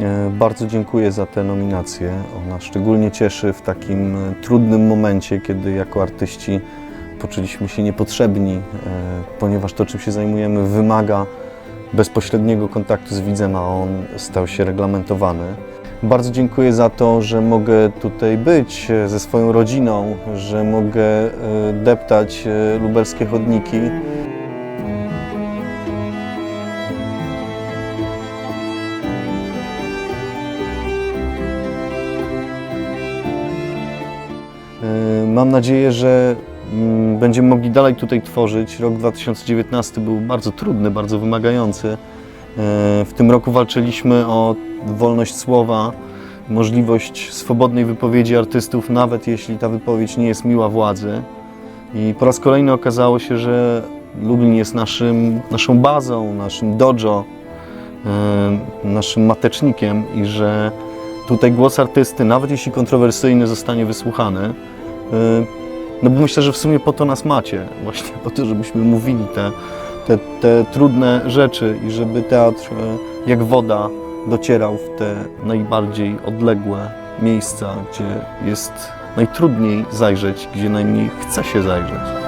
E, Bardzo dziękuję za tę nominację. Ona szczególnie cieszy w takim e, trudnym momencie, kiedy jako artyści poczuliśmy się niepotrzebni, e, ponieważ to, czym się zajmujemy, wymaga bezpośredniego kontaktu z widzem, a on stał się reglamentowany. Bardzo dziękuję za to, że mogę tutaj być ze swoją rodziną, że mogę deptać lubelskie chodniki. Mam nadzieję, że mm, będziemy mogli dalej tutaj tworzyć. Rok 2019 był bardzo trudny, bardzo wymagający. E, W tym roku walczyliśmy o wolność słowa, możliwość swobodnej wypowiedzi artystów, nawet jeśli ta wypowiedź nie jest miła władzy. I po raz kolejny okazało się, że Lublin jest naszym, naszą bazą, naszym dojo, e, naszym matecznikiem i że tutaj głos artysty, nawet jeśli kontrowersyjny, zostanie wysłuchany. E, No bo myślę, że w sumie po to nas macie, właśnie po to, żebyśmy mówili te, te, te trudne rzeczy i żeby teatr e, jak woda docierał w te najbardziej odległe miejsca, gdzie jest najtrudniej zajrzeć, gdzie najmniej chce się zajrzeć.